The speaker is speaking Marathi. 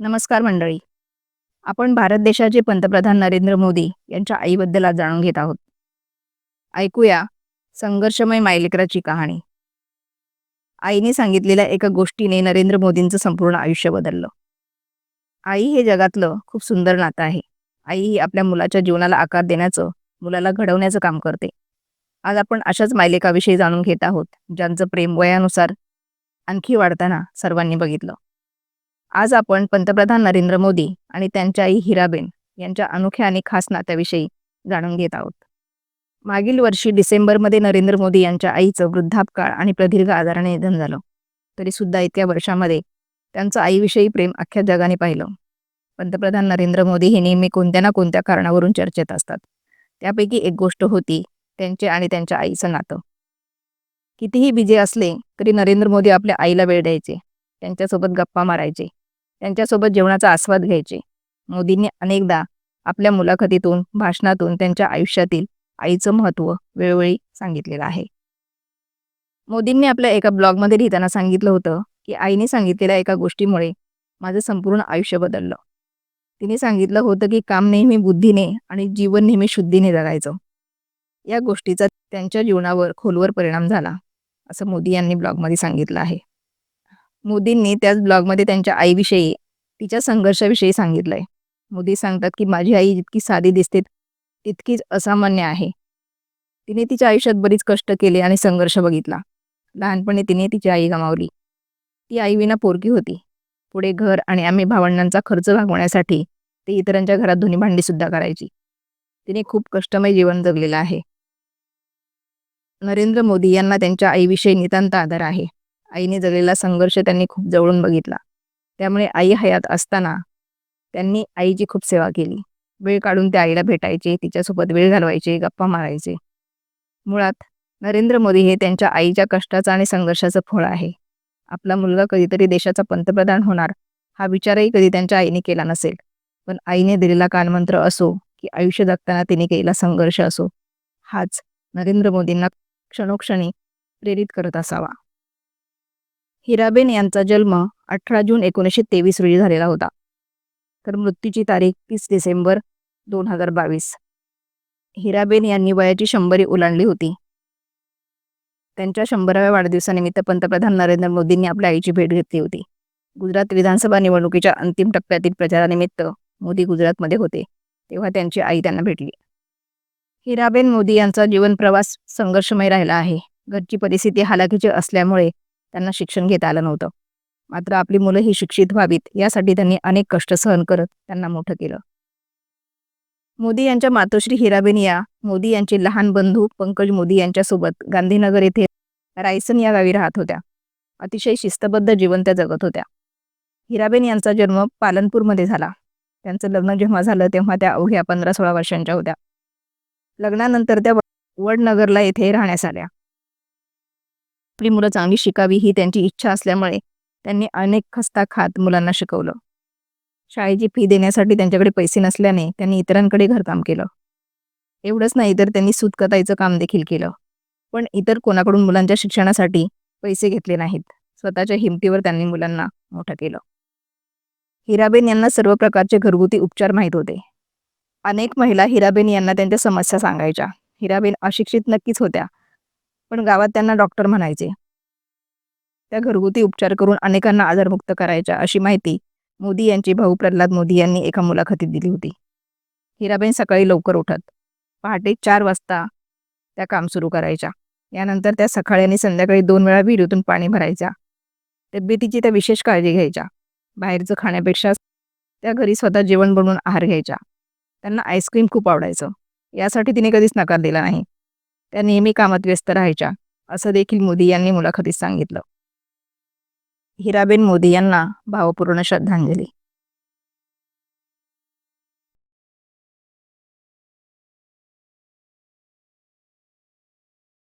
नमस्कार मंडळी. आपण भारत देशाचे पंतप्रधान नरेंद्र मोदी यांच्या आईबद्दल आज जाणून घेत आहोत. ऐकूया संघर्षमय मायलेकराची कहाणी. आईने सांगितलेल्या एका गोष्टीने नरेंद्र मोदींचं संपूर्ण आयुष्य बदललं. आई हे जगातलं खूप सुंदर नातं आहे. आई ही आपल्या मुलाच्या जीवनाला आकार देण्याचं मुलाला घडवण्याचं काम करते. आज आपण अशाच मायलेकाविषयी जाणून घेत आहोत ज्यांचं प्रेम वयानुसार आणखी वाढताना सर्वांनी बघितलं. आज आपण पंतप्रधान नरेंद्र मोदी आणि त्यांच्या आई हिराबेन यांच्या अनोख्या आणि खास नात्याविषयी जाणून घेत आहोत. मागील वर्षी डिसेंबरमध्ये नरेंद्र मोदी यांच्या आईचं वृद्धापकाळ आणि प्रदीर्घ आजाराने निधन झालं. तरी सुद्धा इतक्या वर्षामध्ये त्यांचं आईविषयी प्रेम अख्ख्या जगाने पाहिलं. पंतप्रधान नरेंद्र मोदी हे नेहमी कोणत्या ना कोणत्या कारणावरून चर्चेत असतात. त्यापैकी एक गोष्ट होती त्यांचे आणि त्यांच्या आईचं नातं. कितीही बिझी असले तरी नरेंद्र मोदी आपल्या आईला वेळ द्यायचे. त्यांच्यासोबत गप्पा मारायचे. त्यांच्यासोबत जेवणाचा आस्वाद घ्यायचे. मोदींनी अनेकदा आपल्या मुलाखतीतून भाषणातून त्यांच्या आयुष्यातील आईचं महत्त्व वेळोवेळी सांगितलेलं आहे. मोदींनी आपल्या एका ब्लॉगमध्ये लिहिताना सांगितलं होतं की आईने सांगितलेल्या एका गोष्टीमुळे माझं संपूर्ण आयुष्य बदललं. तिने सांगितलं होतं की काम नेहमी बुद्धीने आणि जीवन नेहमी शुद्धीने जगायचं. या गोष्टीचा त्यांच्या जीवनावर खोलवर परिणाम झाला असं मोदी यांनी ब्लॉगमध्ये सांगितलं आहे. मोदींनी त्याच ब्लॉगमध्ये त्यांच्या आईविषयी तिच्या संघर्षाविषयी सांगितलंय. मोदी सांगतात की माझी आई जितकी साधी दिसते तितकीच असामान्य आहे. तिने तिच्या आयुष्यात बरीच कष्ट केले आणि संघर्ष बघितला. लहानपणी तिने तिची आई गमावली. ती आई विना पोरकी होती. पुढे घर आणि आम्ही भावंडांचा खर्च भागवण्यासाठी ते इतरांच्या घरात धुनी भांडी सुद्धा करायची. तिने खूप कष्टमय जीवन जगलेलं आहे. नरेंद्र मोदी यांना त्यांच्या आईविषयी नितांत आदर आहे. आईने जगलेला संघर्ष त्यांनी खूप जवळून बघितला. त्यामुळे आई हयात असताना त्यांनी आईची खूप सेवा केली. वेळ काढून त्या आईला भेटायचे तिच्यासोबत वेळ घालवायचे गप्पा मारायचे. मुळात नरेंद्र मोदी हे त्यांच्या आईच्या कष्टाचं आणि संघर्षाचं फळ आहे. आपला मुलगा कधीतरी देशाचा पंतप्रधान होणार हा विचारही कधी त्यांच्या आईने केला नसेल. पण आईने दिलेला कानमंत्र असो की आयुष्य जगताना तिने केलेला संघर्ष असो हाच नरेंद्र मोदींना क्षणोक्षणी प्रेरित करत असावा. हिराबेन यांचा जन्म अठरा जून एकोणीसशे तेवीस रोजी झालेला होता. तर मृत्यूची तारीख तीस डिसेंबर दोन हजार बावीस. हिराबेन यांनी वयाची शंभरी ओलांडली होती. त्यांच्या शंभराव्या वाढदिवसानिमित्त पंतप्रधान नरेंद्र मोदींनी आपल्या आईची भेट घेतली होती. गुजरात विधानसभा निवडणुकीच्या अंतिम टप्प्यातील प्रचारानिमित्त मोदी गुजरातमध्ये होते तेव्हा त्यांची आई त्यांना भेटली. हिराबेन मोदी यांचा जीवन प्रवास संघर्षमय राहिला आहे. घरची परिस्थिती हालाकीची असल्यामुळे त्यांना शिक्षण घेता आलं नव्हतं. मात्र आपली मुलं ही शिक्षित व्हावीत यासाठी त्यांनी अनेक कष्ट सहन करत त्यांना मोठं केलं. मोदी यांच्या मातोश्री हिराबेन या मोदी यांचे लहान बंधू पंकज मोदी यांच्यासोबत गांधीनगर येथे रायसन या गावी राहत होत्या. अतिशय शिस्तबद्ध जीवन त्या जगत होत्या. हिराबेन यांचा जन्म पालनपूरमध्ये झाला. त्यांचं लग्न जेव्हा झालं तेव्हा त्या अवघ्या पंधरा सोळा वर्षांच्या होत्या. लग्नानंतर त्या वडनगरला येथे राहण्यास आल्या. आपली मुलं चांगली शिकावी ही त्यांची इच्छा असल्यामुळे त्यांनी अनेक खस्ता खात मुलांना शिकवलं. शाळेची फी देण्यासाठी त्यांच्याकडे पैसे नसल्याने त्यांनी इतरांकडे घरकाम केलं. एवढंच नाही तर त्यांनी सुतकताईचं काम देखील केलं. पण इतर कोणाकडून मुलांच्या शिक्षणासाठी पैसे घेतले नाहीत. स्वतःच्या हिमतीवर त्यांनी मुलांना मोठं केलं. हिराबेन यांना सर्व प्रकारचे घरगुती उपचार माहीत होते. अनेक महिला हिराबेन यांना त्यांच्या समस्या सांगायच्या. हिराबेन अशिक्षित नक्कीच होत्या. पण गावात त्यांना डॉक्टर म्हणायचे. त्या घरगुती उपचार करून अनेकांना आजारमुक्त करायच्या अशी माहिती मोदी यांचे. भाऊ प्रल्हाद मोदी यांनी एका मुलाखतीत दिली होती. हिराबेन सकाळी लवकर उठत. पहाटे चार वाजता त्या काम सुरू करायच्या. यानंतर त्या सकाळी आणि संध्याकाळी दोन वेळा विहिरीतून पाणी भरायच्या. तब्येतीची त्या विशेष काळजी घ्यायच्या. बाहेरचं खाण्यापेक्षा त्या घरी स्वतः जेवण बनवून आहार घ्यायच्या. त्यांना आईस्क्रीम खूप आवडायचं. यासाठी तिने कधीच नकार दिला नाही. त्या नेहमी कामात व्यस्त राहायच्या. असं देखील मोदी यांनी मुलाखतीत सांगितलं. हिराबेन मोदी यांना भावपूर्ण श्रद्धांजली.